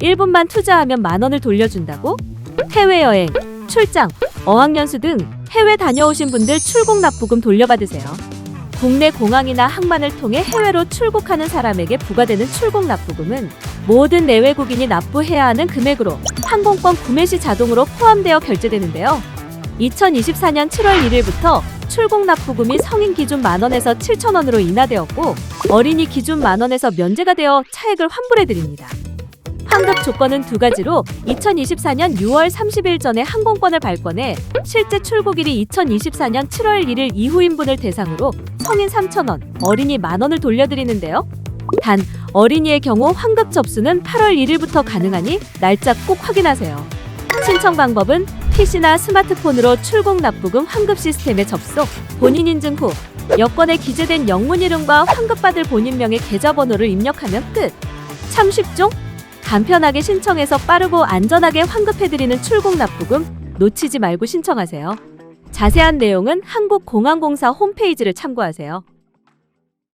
1분만 투자하면 만 원을 돌려준다고? 해외여행, 출장, 어학연수 등 해외 다녀오신 분들 출국 납부금 돌려받으세요. 국내 공항이나 항만을 통해 해외로 출국하는 사람에게 부과되는 출국 납부금은 모든 내외국인이 납부해야 하는 금액으로 항공권 구매 시 자동으로 포함되어 결제되는데요. 2024년 7월 1일부터 출국 납부금이 성인 기준 만 원에서 7천 원으로 인하되었고 어린이 기준 만 원에서 면제가 되어 차액을 환불해 드립니다. 환급 조건은 두 가지로 2024년 6월 30일 전에 항공권을 발권해 실제 출국일이 2024년 7월 1일 이후인 분을 대상으로 성인 3,000원, 어린이 만원을 돌려드리는데요. 단 어린이의 경우 환급 접수는 8월 1일부터 가능하니 날짜 꼭 확인하세요. 신청 방법은 PC나 스마트폰으로 출국 납부금 환급 시스템에 접속, 본인 인증 후 여권에 기재된 영문 이름과 환급받을 본인명의 계좌번호를 입력하면 끝. 참 쉽죠? 간편하게 신청해서 빠르고 안전하게 환급해드리는 출국 납부금 놓치지 말고 신청하세요. 자세한 내용은 한국공항공사 홈페이지를 참고하세요.